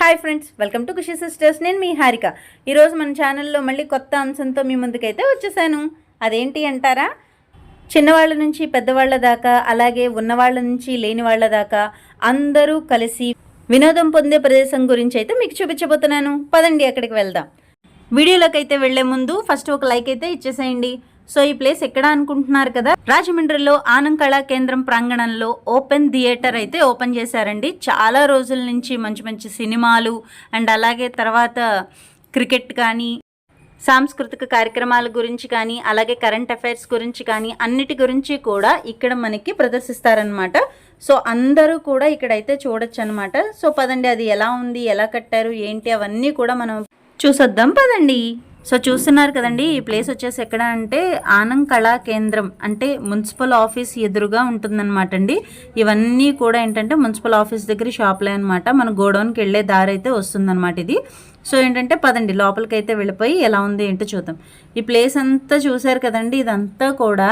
Hi friends welcome to Khushi sisters నేను మీ హారిక. ఈరోజు మన ఛానల్లో మళ్ళీ కొత్త అంశంతో మీ ముందుకైతే వచ్చేసాను. అదేంటి అంటారా? చిన్నవాళ్ళ నుంచి పెద్దవాళ్ళ దాకా అలాగే ఉన్నవాళ్ళ నుంచి లేని వాళ్ళ దాకా అందరూ కలిసి వినోదం పొందే ప్రదేశం గురించి అయితే మీకు చూపించబోతున్నాను. పదండి అక్కడికి వెళ్దాం. వీడియోలోకి అయితే వెళ్ళే ముందు ఫస్ట్ ఒక లైక్ అయితే ఇచ్చేసేయండి. సో ఈ ప్లేస్ ఎక్కడ అనుకుంటున్నారు కదా? రాజమండ్రిలో ఆనం కళా కేంద్రం ప్రాంగణంలో ఓపెన్ థియేటర్ అయితే ఓపెన్ చేశారండి. చాలా రోజుల నుంచి మంచి మంచి సినిమాలు అండ్ అలాగే తర్వాత క్రికెట్ కానీ సాంస్కృతిక కార్యక్రమాల గురించి కానీ అలాగే కరెంట్ అఫైర్స్ గురించి కానీ అన్నిటి గురించి కూడా ఇక్కడ మనకి ప్రదర్శిస్తారనమాట సో అందరూ కూడా ఇక్కడైతే చూడొచ్చు అనమాట సో పదండి అది ఎలా ఉంది ఎలా కట్టారు ఏంటి అవన్నీ కూడా మనం చూసొద్దాం. పదండి. సో చూస్తున్నారు కదండి ఈ ప్లేస్ వచ్చేసి ఎక్కడ అంటే ఆనం కళా కేంద్రం అంటే మున్సిపల్ ఆఫీస్ ఎదురుగా ఉంటుందన్నమాట అండి. ఇవన్నీ కూడా ఏంటంటే మున్సిపల్ ఆఫీస్ దగ్గర షాప్లే అనమాట మన గోడౌన్కి వెళ్ళే దారి అయితే వస్తుందన్నమాట ఇది. సో ఏంటంటే పదండి లోపలికి అయితే వెళ్ళిపోయి ఎలా ఉంది ఏంటో చూద్దాం. ఈ ప్లేస్ అంతా చూసారు కదండి ఇదంతా కూడా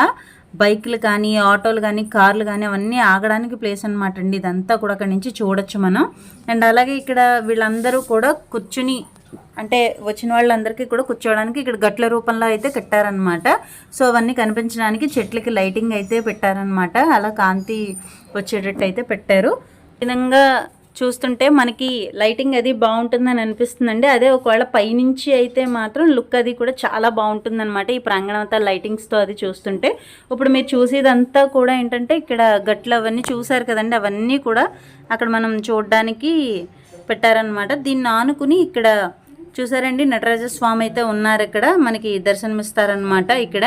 బైక్లు కానీ ఆటోలు కానీ కార్లు కానీ అవన్నీ ఆగడానికి ప్లేస్ అనమాట అండి. ఇదంతా కూడా అక్కడి నుంచి చూడొచ్చు మనం. అండ్ అలాగే ఇక్కడ వీళ్ళందరూ కూడా కూర్చుని అంటే వచ్చిన వాళ్ళందరికీ కూడా కూర్చోవడానికి ఇక్కడ గట్ల రూపంలో అయితే కట్టారనమాట సో అవన్నీ కనిపించడానికి చెట్లకి లైటింగ్ అయితే పెట్టారనమాట అలా కాంతి వచ్చేటట్టు అయితే పెట్టారు. విధంగా చూస్తుంటే మనకి లైటింగ్ అది బాగుంటుందని అనిపిస్తుందండి. అదే ఒకవేళ పైనుంచి అయితే మాత్రం లుక్ అది కూడా చాలా బాగుంటుందన్నమాట ఈ ప్రాంగణం అంతా లైటింగ్స్తో అది చూస్తుంటే. ఇప్పుడు మీరు చూసేదంతా కూడా ఏంటంటే ఇక్కడ గట్లు అవన్నీ చూసారు కదండి. అవన్నీ కూడా అక్కడ మనం చూడడానికి పెట్టారనమాట దీన్ని ఆనుకుని ఇక్కడ చూసారండి నటరాజ స్వామి అయితే ఉన్నారు ఇక్కడ మనకి దర్శనమిస్తారనమాట ఇక్కడ.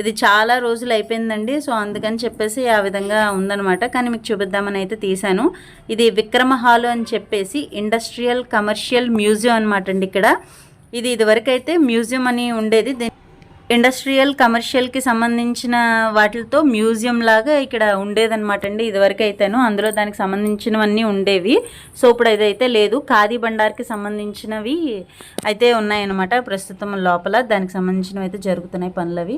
ఇది చాలా రోజులు అయిపోయిందండి సో అందుకని చెప్పేసి ఆ విధంగా ఉందనమాట కానీ మీకు చూపిద్దామని అయితే తీశాను. ఇది విక్రమ హాలు అని చెప్పేసి ఇండస్ట్రియల్ కమర్షియల్ మ్యూజియం అనమాట అండి ఇక్కడ. ఇది ఇదివరకైతే మ్యూజియం అని ఉండేది. దీని ఇండస్ట్రియల్ కమర్షియల్కి సంబంధించిన వాటితో మ్యూజియం లాగా ఇక్కడ ఉండేదన్నమాట అండి. ఇదివరకు అయితేను అందులో దానికి సంబంధించినవన్నీ ఉండేవి. సో ఇప్పుడు ఇదైతే లేదు. ఖాదీ బండార్కి సంబంధించినవి అయితే ఉన్నాయన్నమాట ప్రస్తుతం లోపల. దానికి సంబంధించినవి అయితే జరుగుతున్నాయి పనులు అవి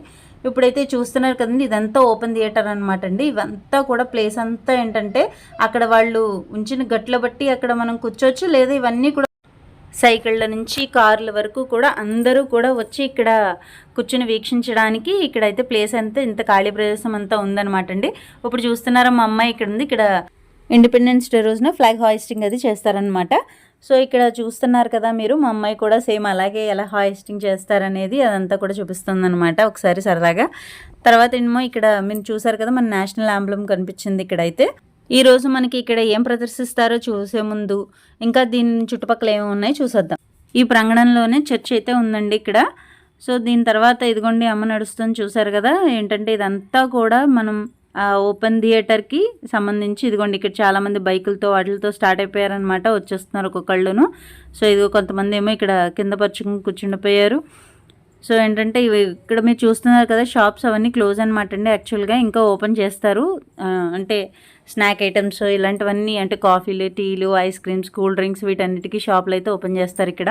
ఇప్పుడైతే చూస్తున్నారు కదండి ఇదంతా ఓపెన్ థియేటర్ అనమాట అండి. ఇవంతా కూడా ప్లేస్ అంతా ఏంటంటే అక్కడ వాళ్ళు ఉంచిన గట్ల బట్టి అక్కడ మనం కూర్చోవచ్చు. లేదా ఇవన్నీ కూడా సైకిళ్ళ నుంచి కార్ల వరకు కూడా అందరూ కూడా వచ్చి ఇక్కడ కూర్చుని వీక్షించడానికి ఇక్కడైతే ప్లేస్ అంతా ఇంత ఖాళీ ప్రదేశం అంతా ఉందన్నమాట అండి. ఇప్పుడు చూస్తున్నారా మా అమ్మాయి ఇక్కడ ఉంది. ఇక్కడ ఇండిపెండెన్స్ డే రోజున ఫ్లాగ్ హాయిస్టింగ్ అది చేస్తారనమాట సో ఇక్కడ చూస్తున్నారు కదా మీరు మా అమ్మాయి కూడా సేమ్ అలాగే ఎలా హాయిస్టింగ్ చేస్తారనేది అదంతా కూడా చూపిస్తుంది అనమాట ఒకసారి సరదాగా. తర్వాత ఏమో ఇక్కడ మీరు చూసారు కదా మన నేషనల్ ఆంబ్లం కనిపించింది ఇక్కడైతే. ఈ రోజు మనకి ఇక్కడ ఏం ప్రదర్శిస్తారో చూసే ముందు ఇంకా దీని చుట్టుపక్కల ఏమి ఉన్నాయి చూసేద్దాం. ఈ ప్రాంగణంలోనే చర్చ్ అయితే ఉందండి ఇక్కడ. సో దీని తర్వాత ఇదిగోండి అమ్మ నడుస్తుంది చూసారు కదా. ఏంటంటే ఇదంతా కూడా మనం ఓపెన్ థియేటర్కి సంబంధించి ఇదిగోండి ఇక్కడ చాలామంది బైకులతో వాటితో స్టార్ట్ అయిపోయారనమాట వచ్చేస్తున్నారు ఒక్కొక్కళ్ళును. సో ఇది కొంతమంది ఏమో ఇక్కడ కింద పరుచుకుని కూర్చుండిపోయారు. సో ఏంటంటే ఇవి ఇక్కడ మీరు చూస్తున్నారు కదా షాప్స్ అవన్నీ క్లోజ్ అనమాట అండి. యాక్చువల్గా ఇంకా ఓపెన్ చేస్తారు. అంటే స్నాక్ ఐటమ్స్ ఇలాంటివన్నీ అంటే కాఫీలు టీలు ఐస్ క్రీమ్స్ కూల్ డ్రింక్స్ వీటన్నిటికీ షాపులు అయితే ఓపెన్ చేస్తారు ఇక్కడ.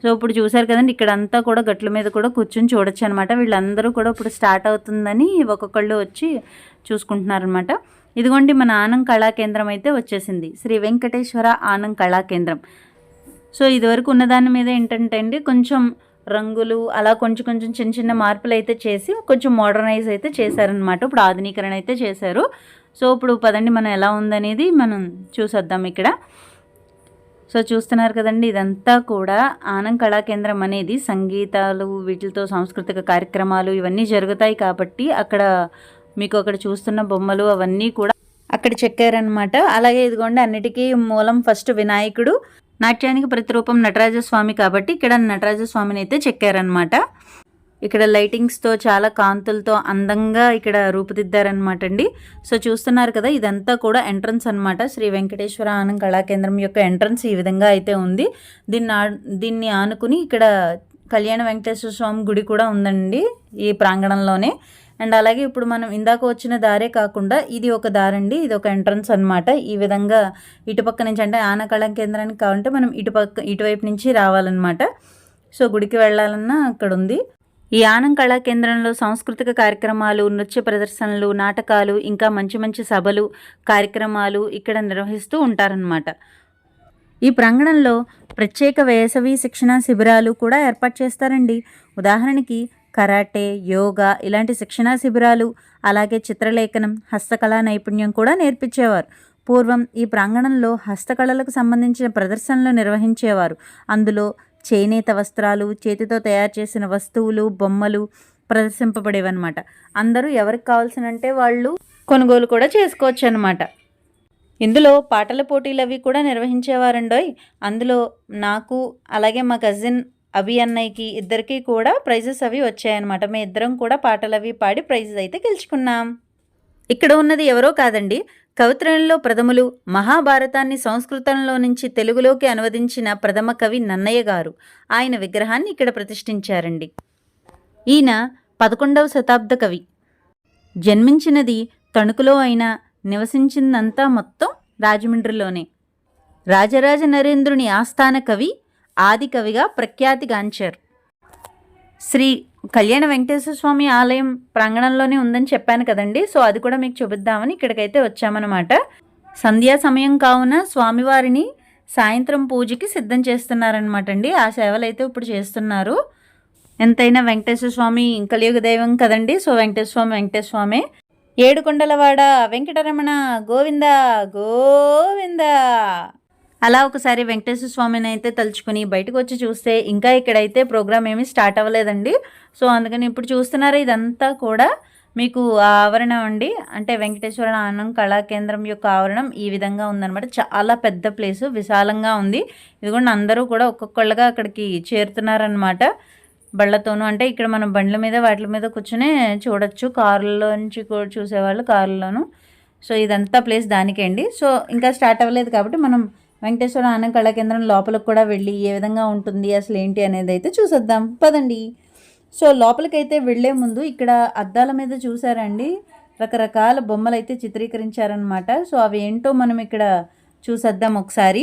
సో ఇప్పుడు చూసారు కదండి ఇక్కడ అంతా కూడా గట్ల మీద కూడా కూర్చొని చూడొచ్చు అనమాట వీళ్ళందరూ కూడా ఇప్పుడు స్టార్ట్ అవుతుందని ఒక్కొక్కళ్ళు వచ్చి చూసుకుంటున్నారనమాట ఇదిగోండి మన ఆనం కళా కేంద్రం అయితే వచ్చేసింది. శ్రీ వెంకటేశ్వర ఆనం కళా కేంద్రం. సో ఇదివరకు ఉన్నదాని మీద ఏంటంటే అండి కొంచెం రంగులు అలా కొంచెం కొంచెం చిన్న చిన్న మార్పులు అయితే చేసి కొంచెం మోడర్నైజ్ అయితే చేశారనమాట ఇప్పుడు ఆధునీకరణ అయితే చేశారు. సో ఇప్పుడు పదండి మనం ఎలా ఉందనేది మనం చూసొద్దాం ఇక్కడ. సో చూస్తున్నారు కదండి ఇదంతా కూడా ఆనం కళా కేంద్రం అనేది సంగీతాలు వీటితో సాంస్కృతిక కార్యక్రమాలు ఇవన్నీ జరుగుతాయి కాబట్టి అక్కడ మీకు అక్కడ చూస్తున్న బొమ్మలు అవన్నీ కూడా అక్కడ చెక్కారనమాట అలాగే ఇదిగోండి అన్నిటికీ మూలం ఫస్ట్ వినాయకుడు. నాట్యానికి ప్రతిరూపం నటరాజస్వామి కాబట్టి ఇక్కడ నటరాజస్వామిని అయితే చెక్కారనమాట ఇక్కడ లైటింగ్స్తో చాలా కాంతులతో అందంగా ఇక్కడ రూపుదిద్దారనమాట అండి. సో చూస్తున్నారు కదా ఇదంతా కూడా ఎంట్రన్స్ అన్నమాట. శ్రీ వెంకటేశ్వర ఆనం కళాకేంద్రం యొక్క ఎంట్రన్స్ ఈ విధంగా అయితే ఉంది. దీన్ని ఆ- దీన్ని ఆనుకుని ఇక్కడ కళ్యాణ వెంకటేశ్వర స్వామి గుడి కూడా ఉందండి ఈ ప్రాంగణంలోనే. అండ్ అలాగే ఇప్పుడు మనం ఇందాక వచ్చిన దారే కాకుండా ఇది ఒక దారండి ఇది ఒక ఎంట్రన్స్ అన్నమాట. ఈ విధంగా ఇటుపక్క నుంచి అంటే ఆన కళా కేంద్రానికి కావాలంటే మనం ఇటుపక్క ఇటువైపు నుంచి రావాలన్నమాట. సో గుడికి వెళ్ళాలన్నా అక్కడ ఉంది ఈ ఆనం కళా కేంద్రంలో సాంస్కృతిక కార్యక్రమాలు నృత్య ప్రదర్శనలు నాటకాలు ఇంకా మంచి మంచి సభలు కార్యక్రమాలు ఇక్కడ నిర్వహిస్తూ ఉంటారనమాట ఈ ప్రాంగణంలో ప్రత్యేక వేసవి శిక్షణ శిబిరాలు కూడా ఏర్పాటు చేస్తారండి. ఉదాహరణకి కరాటే యోగా ఇలాంటి శిక్షణా శిబిరాలు అలాగే చిత్రలేఖనం హస్తకళా నైపుణ్యం కూడా నేర్పించేవారు. పూర్వం ఈ ప్రాంగణంలో హస్తకళలకు సంబంధించిన ప్రదర్శనలు నిర్వహించేవారు. అందులో చేనేత వస్త్రాలు చేతితో తయారు చేసిన వస్తువులు బొమ్మలు ప్రదర్శింపబడేవన్నమాట. అందరూ ఎవరికి కావాల్సినంటే వాళ్ళు కొనుగోలు కూడా చేసుకోవచ్చు అనమాట ఇందులో పాటల పోటీలు అవి కూడా నిర్వహించేవారండోయ్. అందులో నాకు అలాగే మా కజిన్ అభి అన్నయ్యకి ఇద్దరికి కూడా ప్రైజెస్ అవి వచ్చాయన్నమాట. మేము ఇద్దరం కూడా పాటలు అవి పాడి ప్రైజెస్ అయితే గెలుచుకున్నాం. ఇక్కడ ఉన్నది ఎవరో కాదండి కవిత్రంలో ప్రథములు మహాభారతాన్ని సంస్కృతంలో నుంచి తెలుగులోకి అనువదించిన ప్రథమ కవి నన్నయ్య గారు. ఆయన విగ్రహాన్ని ఇక్కడ ప్రతిష్ఠించారండి. ఈయన పదకొండవ శతాబ్ద కవి. జన్మించినది తణుకులో అయినా నివసించిందంతా మొత్తం రాజమండ్రిలోనే. రాజరాజ నరేంద్రుని ఆస్థాన కవి ఆది కవిగా ప్రఖ్యాతిగాంచారు శ్రీ కళ్యాణ వెంకటేశ్వర స్వామి ఆలయం ప్రాంగణంలోనే ఉందని చెప్పాను కదండి. సో అది కూడా మీకు చూపిద్దామని ఇక్కడికైతే వచ్చామన్నమాట. సంధ్యా సమయం కావున స్వామివారిని సాయంత్రం పూజకి సిద్ధం చేస్తున్నారనమాట అండి ఆ సేవలు అయితే ఇప్పుడు చేస్తున్నారు. ఎంతైనా వెంకటేశ్వర స్వామి కలియుగ దైవం కదండి. సో వెంకటేశ్వర స్వామి వెంకటేశ్వర స్వామి. ఏడుకొండలవాడ వెంకటరమణ గోవింద గోవింద. అలా ఒకసారి వెంకటేశ్వర స్వామిని అయితే తలుచుకుని బయటకు వచ్చి చూస్తే ఇంకా ఇక్కడైతే ప్రోగ్రామ్ ఏమీ స్టార్ట్ అవ్వలేదండి. సో అందుకని ఇప్పుడు చూస్తున్నారు ఇదంతా కూడా మీకు ఆవరణం అండి. అంటే వెంకటేశ్వర ఆనందం కళాకేంద్రం యొక్క ఆవరణం ఈ విధంగా ఉందన్నమాట. చాలా పెద్ద ప్లేసు విశాలంగా ఉంది. ఇదిగోండి అందరూ కూడా ఒక్కొక్కళ్ళగా అక్కడికి చేరుతున్నారనమాట బళ్ళతోనూ అంటే ఇక్కడ మనం బండ్ల మీద వాటి మీద కూర్చునే చూడొచ్చు. కారులో నుంచి కూడా చూసేవాళ్ళు కారులోను సో ఇదంతా ప్లేస్ దానికే అండి సో ఇంకా స్టార్ట్ అవ్వలేదు కాబట్టి మనం వెంకటేశ్వర ఆనంద కళా కేంద్రం లోపలికి కూడా వెళ్ళి ఏ విధంగా ఉంటుంది అసలు ఏంటి అనేది అయితే చూసేద్దాం. పదండి. సో లోపలికైతే వెళ్ళే ముందు ఇక్కడ అద్దాల మీద చూసారండి రకరకాల బొమ్మలు అయితే చిత్రీకరించారనమాట సో అవి ఏంటో మనం ఇక్కడ చూసేద్దాం ఒకసారి.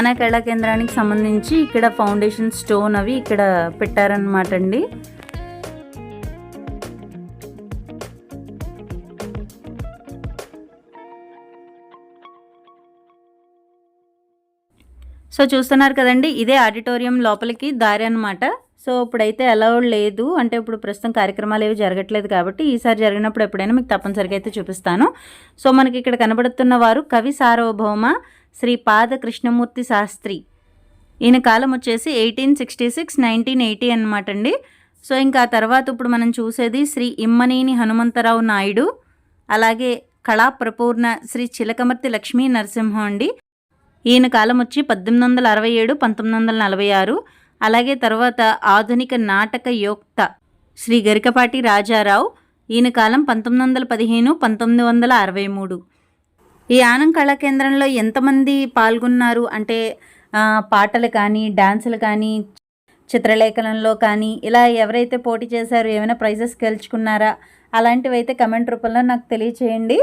స్థాన కళా కేంద్రానికి సంబంధించి ఇక్కడ ఫౌండేషన్ స్టోన్ అవి ఇక్కడ పెట్టారనమాట అండి. సో చూస్తున్నారు కదండి ఇదే ఆడిటోరియం లోపలికి దారి అనమాట సో ఇప్పుడైతే అలౌడ్ లేదు అంటే ఇప్పుడు ప్రస్తుతం కార్యక్రమాలు ఏవి జరగట్లేదు కాబట్టి ఈసారి జరిగినప్పుడు ఎప్పుడైనా మీకు తప్పనిసరిగా అయితే చూపిస్తాను. సో మనకి ఇక్కడ కనబడుతున్న వారు కవి సార్వభౌమ శ్రీ పాద కృష్ణమూర్తి శాస్త్రి. ఈయన కాలం వచ్చేసి eighteen sixty six nineteen eighty అనమాట అండి సో ఇంకా తర్వాత ఇప్పుడు మనం చూసేది శ్రీ ఇమ్మనేని హనుమంతరావు నాయుడు అలాగే కళా ప్రపూర్ణ శ్రీ చిలకమర్తి లక్ష్మీ నరసింహం అండి. ఈయన కాలం వచ్చి పద్దెనిమిది వందల అరవై ఏడు పంతొమ్మిది వందల నలభై ఆరు. అలాగే తర్వాత ఆధునిక నాటక యోక్త శ్రీ గరికపాటి రాజారావు. ఈయన కాలం పంతొమ్మిది వందల పదిహేను పంతొమ్మిది వందల అరవై మూడు. ఈ ఆనం కళా కేంద్రంలో ఎంతమంది పాల్గొన్నారు? అంటే పాటలు కానీ డాన్సులు కానీ చిత్రలేఖనంలో కానీ ఇలా ఎవరైతే పోటీ చేశారో ఏమైనా ప్రైజెస్ గెలుచుకున్నారా? అలాంటివి అయితే కమెంట్ రూపంలో నాకు తెలియచేయండి.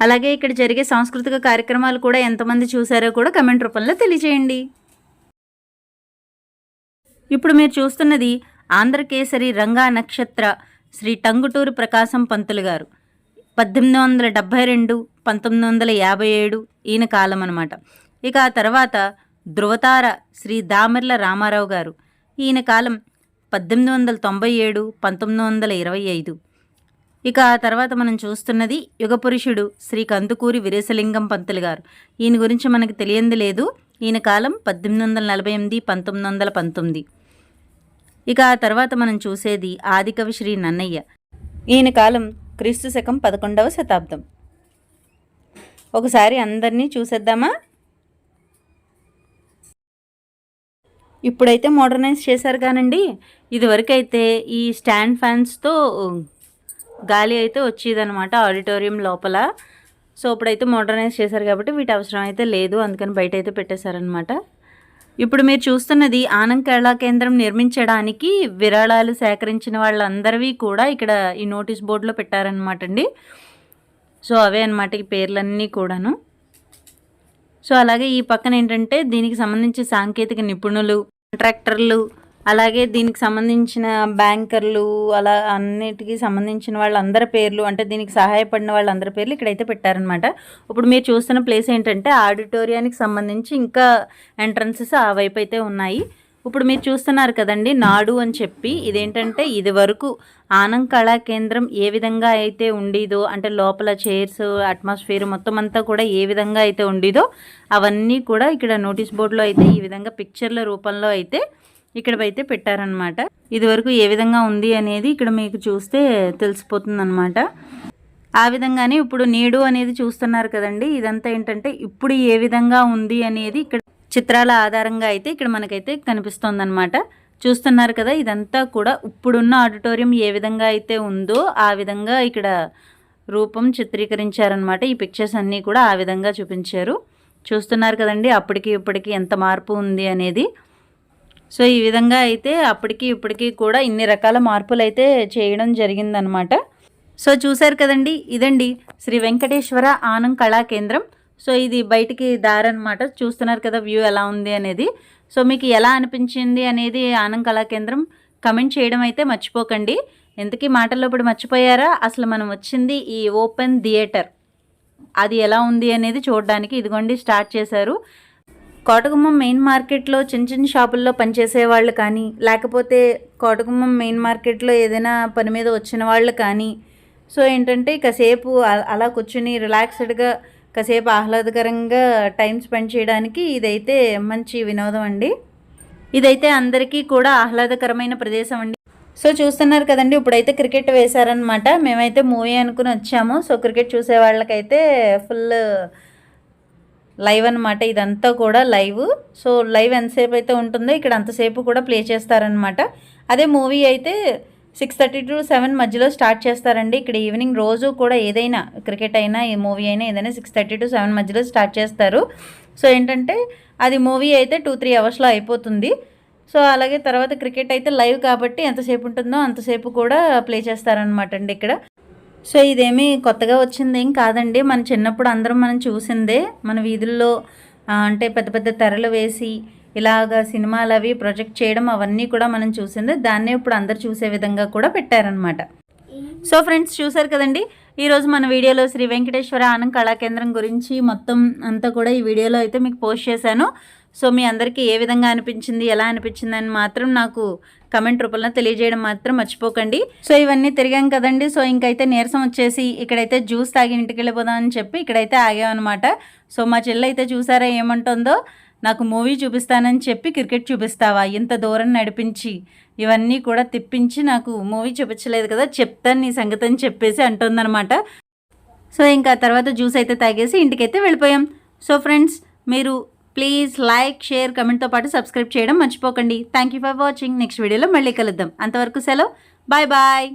అలాగే ఇక్కడ జరిగే సాంస్కృతిక కార్యక్రమాలు కూడా ఎంతమంది చూసారో కూడా కమెంట్ రూపంలో తెలియచేయండి. ఇప్పుడు మీరు చూస్తున్నది ఆంధ్రకేసరి రంగా నక్షత్ర శ్రీ టంగుటూరు ప్రకాశం పంతులు గారు. పద్దెనిమిది వందల డెబ్భై రెండు పంతొమ్మిది వందల యాభై ఏడు ఈయన కాలం అనమాట ఇక ఆ తర్వాత ధృవతార శ్రీ దామర్ల రామారావు గారు ఈయన కాలం పద్దెనిమిది వందల తొంభై ఏడు పంతొమ్మిది వందల ఇరవై ఐదు. ఇక ఆ తర్వాత మనం చూస్తున్నది యుగపురుషుడు శ్రీ కందుకూరి వీరేశలింగం పంతులు గారు. ఈయన గురించి మనకు తెలియంది లేదు. ఈయన కాలం పద్దెనిమిది వందల నలభై ఎనిమిది పంతొమ్మిది వందల పంతొమ్మిది. ఇక ఆ తర్వాత మనం చూసేది ఆదికవి శ్రీ నన్నయ్య. ఈయన కాలం క్రీస్తు శకం పదకొండవ శతాబ్దం. ఒకసారి అందరినీ చూసేద్దామా? ఇప్పుడైతే మోడర్నైజ్ చేశారు కానండి. ఇదివరకైతే ఈ స్టాండ్ ఫ్యాన్స్తో గాలి అయితే వచ్చేదనమాట ఆడిటోరియం లోపల. సో ఇప్పుడైతే మోడర్నైజ్ చేశారు కాబట్టి వీటి అవసరం అయితే లేదు. అందుకని బయట అయితే పెట్టేశారనమాట ఇప్పుడు మీరు చూస్తున్నది ఆనంద్ కళా కేంద్రం నిర్మించడానికి విరాళాలు సేకరించిన వాళ్ళందరివి కూడా ఇక్కడ ఈ నోటీస్ బోర్డులో పెట్టారనమాట అండి. సో అవే అనమాట ఈ పేర్లన్నీ కూడాను. సో అలాగే ఈ పక్కన ఏంటంటే దీనికి సంబంధించి సాంకేతిక నిపుణులు కాంట్రాక్టర్లు అలాగే దీనికి సంబంధించిన బ్యాంకర్లు అలా అన్నిటికీ సంబంధించిన వాళ్ళందరి పేర్లు అంటే దీనికి సహాయపడిన వాళ్ళందరి పేర్లు ఇక్కడైతే పెట్టారనమాట. ఇప్పుడు మీరు చూస్తున్న ప్లేస్ ఏంటంటే ఆడిటోరియానికి సంబంధించి ఇంకా ఎంట్రన్సెస్ ఆ వైపు అయితే ఉన్నాయి. ఇప్పుడు మీరు చూస్తున్నారు కదండి నాడు అని చెప్పి ఇదేంటంటే ఇది వరకు ఆనం కళా కేంద్రం ఏ విధంగా అయితే ఉండేదో అంటే లోపల చైర్స్ అట్మాస్ఫియర్ మొత్తం అంతా కూడా ఏ విధంగా అయితే ఉండేదో అవన్నీ కూడా ఇక్కడ నోటీస్ బోర్డులో అయితే ఈ విధంగా పిక్చర్ల రూపంలో అయితే ఇక్కడ అయితే పెట్టారనమాట ఇది వరకు ఏ విధంగా ఉంది అనేది ఇక్కడ మీకు చూస్తే తెలిసిపోతుంది అనమాట ఆ విధంగానే ఇప్పుడు నేడు అనేది చూస్తున్నారు కదండి. ఇదంతా ఏంటంటే ఇప్పుడు ఏ విధంగా ఉంది అనేది ఇక్కడ చిత్రాల ఆధారంగా అయితే ఇక్కడ మనకైతే కనిపిస్తుంది అనమాట చూస్తున్నారు కదా ఇదంతా కూడా ఇప్పుడున్న ఆడిటోరియం ఏ విధంగా అయితే ఉందో ఆ విధంగా ఇక్కడ రూపం చిత్రీకరించారనమాట ఈ పిక్చర్స్ అన్నీ కూడా ఆ విధంగా చూపించారు. చూస్తున్నారు కదండి అప్పటికి ఇప్పటికి ఎంత మార్పు ఉంది అనేది. సో ఈ విధంగా అయితే అప్పటికి ఇప్పటికీ కూడా ఇన్ని రకాల మార్పులు అయితే చేయడం జరిగిందనమాట సో చూశారు కదండి ఇదండి శ్రీ వెంకటేశ్వర ఆనం కళా కేంద్రం. సో ఇది బయటికి దారనమాట చూస్తున్నారు కదా వ్యూ ఎలా ఉంది అనేది. సో మీకు ఎలా అనిపించింది అనేది ఆనం కళా కేంద్రం కమెంట్ చేయడం అయితే మర్చిపోకండి. ఎందుకీ మాటల్లో ఇప్పుడు మర్చిపోయారా? అసలు మనం వచ్చింది ఈ ఓపెన్ థియేటర్. అది ఎలా ఉంది అనేది చూడడానికి ఇదిగోండి స్టార్ట్ చేశారు. కోటగుమ్మం మెయిన్ మార్కెట్లో చిన్న చిన్న షాపుల్లో పనిచేసే వాళ్ళు కానీ లేకపోతే కోటగుమ్మం మెయిన్ మార్కెట్లో ఏదైనా పని మీద వచ్చిన వాళ్ళు కానీ సో ఏంటంటే కాసేపు అలా కూర్చుని రిలాక్స్డ్గా కాసేపు ఆహ్లాదకరంగా టైం స్పెండ్ చేయడానికి ఇదైతే మంచి వినోదం అండి. ఇదైతే అందరికీ కూడా ఆహ్లాదకరమైన ప్రదేశం అండి. సో చూస్తున్నారు కదండి ఇప్పుడైతే క్రికెట్ వేశారనమాట మేమైతే మూవీ అనుకుని వచ్చాము. సో క్రికెట్ చూసే వాళ్ళకైతే ఫుల్ లైవ్ అనమాట ఇదంతా కూడా లైవ్. సో లైవ్ ఎంతసేపు అయితే ఉంటుందో ఇక్కడ అంతసేపు కూడా ప్లే చేస్తారనమాట అదే మూవీ అయితే సిక్స్ థర్టీ టు సెవెన్ మధ్యలో స్టార్ట్ చేస్తారండి. ఇక్కడ ఈవినింగ్ రోజు కూడా ఏదైనా క్రికెట్ అయినా ఈ మూవీ అయినా ఏదైనా సిక్స్ థర్టీ టు సెవెన్ మధ్యలో స్టార్ట్ చేస్తారు. సో ఏంటంటే అది మూవీ అయితే టూ త్రీ అవర్స్లో అయిపోతుంది. సో అలాగే తర్వాత క్రికెట్ అయితే లైవ్ కాబట్టి ఎంతసేపు ఉంటుందో అంతసేపు కూడా ప్లే చేస్తారనమాట అండి ఇక్కడ. సో ఇదేమీ కొత్తగా వచ్చింది ఏం కాదండి. మన చిన్నప్పుడు అందరం మనం చూసిందే మన వీధుల్లో అంటే పెద్ద పెద్ద తెరలు వేసి ఇలాగ సినిమాలు అవి ప్రొజెక్ట్ చేయడం అవన్నీ కూడా మనం చూసిందే. దాన్నే ఇప్పుడు అందరు చూసే విధంగా కూడా పెట్టారనమాట సో ఫ్రెండ్స్ చూసారు కదండి ఈరోజు మన వీడియోలో శ్రీ వెంకటేశ్వర ఆనంద్ కళాకేంద్రం గురించి మొత్తం అంతా కూడా ఈ వీడియోలో అయితే మీకు పోస్ట్ చేశాను. సో మీ అందరికీ ఏ విధంగా అనిపించింది ఎలా అనిపించింది అని మాత్రం నాకు కమెంట్ రూపంలో తెలియజేయడం మాత్రం మర్చిపోకండి. సో ఇవన్నీ తిరిగాం కదండి. సో ఇంకైతే నీరసం వచ్చేసి ఇక్కడైతే జ్యూస్ తాగి ఇంటికి వెళ్ళిపోదాం అని చెప్పి ఇక్కడైతే ఆగామన్నమాట సో మా చెల్లి అయితే చూసారా ఏమంటుందో? నాకు మూవీ చూపిస్తానని చెప్పి క్రికెట్ చూపిస్తావా? ఇంత దూరం నడిపించి ఇవన్నీ కూడా తిప్పించి నాకు మూవీ చూపించలేదు కదా చెప్తాను నీ సంగతి అని చెప్పేసి అంటుందన్నమాట. సో ఇంకా తర్వాత జ్యూస్ అయితే తాగేసి ఇంటికైతే వెళ్ళిపోయాం. సో ఫ్రెండ్స్ మీరు ప్లీజ్ లైక్ షేర్ కమెంట్తో పాటు సబ్స్క్రైబ్ చేయడం మర్చిపోకండి. Thank you for watching next వీడియోలో మళ్ళీ కలుద్దాం. అంతవరకు సెలవు. Bye bye